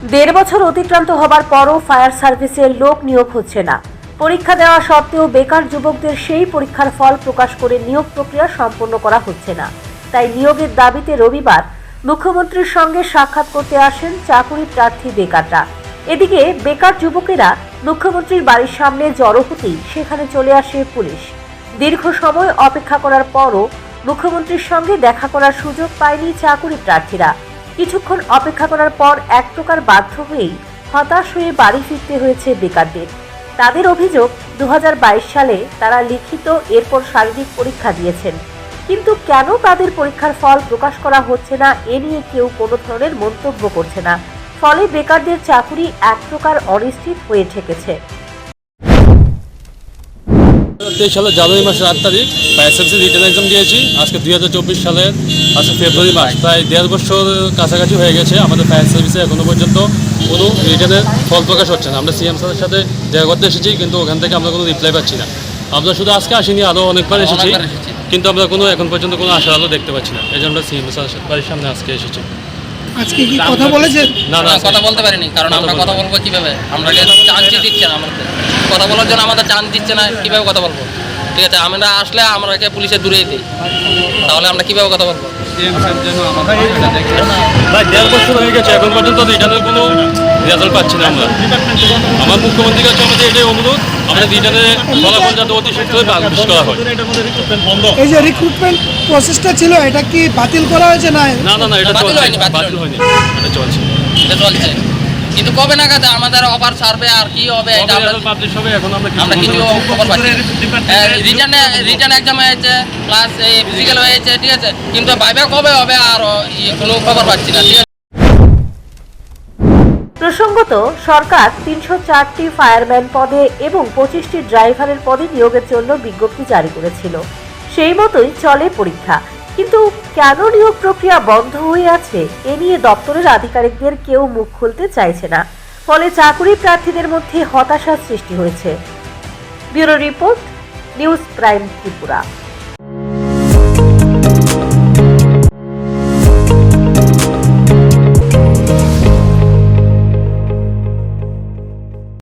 দেড় বছর অতিক্রান্ত হবার পরও ফায়ার সার্ভিসের লোক নিয়োগ হচ্ছে না। পরীক্ষা দেওয়া সত্ত্বেও বেকার যুবকদের সেই পরীক্ষার ফল প্রকাশ করে নিয়োগ প্রক্রিয়া সম্পন্ন করা হচ্ছে না। তাই নিয়োগের দাবিতে রবিবার মুখ্যমন্ত্রীর সঙ্গে সাক্ষাৎ করতে আসেন চাকুরি প্রার্থী বেকাররা। এদিকে বেকার যুবকেরা মুখ্যমন্ত্রীর বাড়ির সামনে জড়ো হতেই সেখানে চলে আসে পুলিশ। দীর্ঘ সময় অপেক্ষা করার পরও মুখ্যমন্ত্রীর সঙ্গে দেখা করার সুযোগ পায়নি চাকুরি প্রার্থীরা। কিছুক্ষণ অপেক্ষা করার পর এক প্রকার বাধ্য হয়েই হতাশ হয়ে বাড়ি ফিরতে হয়েছে বেকারদের। তাদের অভিযোগ দু হাজার বাইশ সালে তারা লিখিত এরপর শারীরিক পরীক্ষা দিয়েছেন। কিন্তু কেন তাদের পরীক্ষার ফল প্রকাশ করা হচ্ছে না, এ নিয়ে কেউ কোনো ধরনের মন্তব্য করছে না। ফলে বেকারদের চাকুরি এক প্রকার অনিশ্চিত হয়ে ঠেকেছে। তেইশ সালের জানুয়ারি মাসের আট তারিখ এসএসসি রিটার্ন এক্সাম দিয়েছি। আজকে দুই হাজার চব্বিশ সালের আজকে ফেব্রুয়ারি মাস প্রায় দেড় বছর কাছাকাছি হয়ে গেছে আমাদের ফায়ার সার্ভিসে এখনও পর্যন্ত কোনো রিটার্নের ফল প্রকাশ হচ্ছে না। আমরা সিএম স্যারের সাথে দেখা করতে এসেছি কিন্তু ওখান থেকে আমরা কোনো রিপ্লাই পাচ্ছি না। আমরা শুধু আজকে আসিনি আরও অনেকবার এসেছি কিন্তু আমরা কোনো এখন পর্যন্ত কোনো আশার আলো দেখতে পাচ্ছি না। এই জন্য আমরা সিএম স্যারের বাড়ির সামনে আজকে এসেছি। আজকে কি কথা বলেছেন না না কথা বলতে পারিনি কারণ আমরা কথা বলব কীভাবে? আমরা চান্স দিচ্ছে না আমাদের। কথা বলার জন্য আমাদের চান্স দিচ্ছে না কীভাবে কথা বলব? ঠিক আছে আমরা আসলে আমরাকে পুলিশে দূরেই দিই। তাহলে আমরা কীভাবে কথা বলব? প্রায় দেড় বছর হয়ে গেছে এখন পর্যন্ত রিটার্নের কোনো রেজাল্ট পাচ্ছি না আমরা। আমার মুখ্যমন্ত্রীর কাছে আমাদের এটাই অনুরোধ আমাদের রিটার্নের ফলাফল যাতে অতি শীঘ্রই পাবলিশ করা হয়। এই যে রিক্রুটমেন্ট প্রসেসটা ছিল এটা কি বাতিল করা হয়েছে না? না না না এটা বাতিল চলছে। হয়নি, বাতিল বাতিল হয়নি। এটা চলছে। এটা চলছে। কিন্তু কবে নাগাদ আমাদের অফার ছাড়বে আর কি হবে এটা আমরা পাবলিশ হবে এখন আমরা আমরা কিছু খবর পাচ্ছি রিটার্নে রিটার্ন এক্সাম হয়েছে প্লাস এই ফিজিক্যাল হয়েছে ঠিক আছে? কিন্তু ভাইবা কবে হবে আর কোনো খবর পাচ্ছি না ঠিক আছে? প্রসঙ্গত সরকার তিনশো চারটি ফায়ারম্যান পদে এবং পঁচিশটি ড্রাইভারের পদে নিয়োগের জন্য বিজ্ঞপ্তি জারি করেছিল। সেই মতোই চলে পরীক্ষা। কিন্তু কেন নিয়োগ প্রক্রিয়া বন্ধ হয়ে আছে? এ নিয়ে দপ্তরের আধিকারিকদের কেউ মুখ খুলতে চাইছে না। ফলে চাকুরি প্রার্থীদের মধ্যে হতাশার সৃষ্টি হয়েছে। Bureau report, news prime Tripura.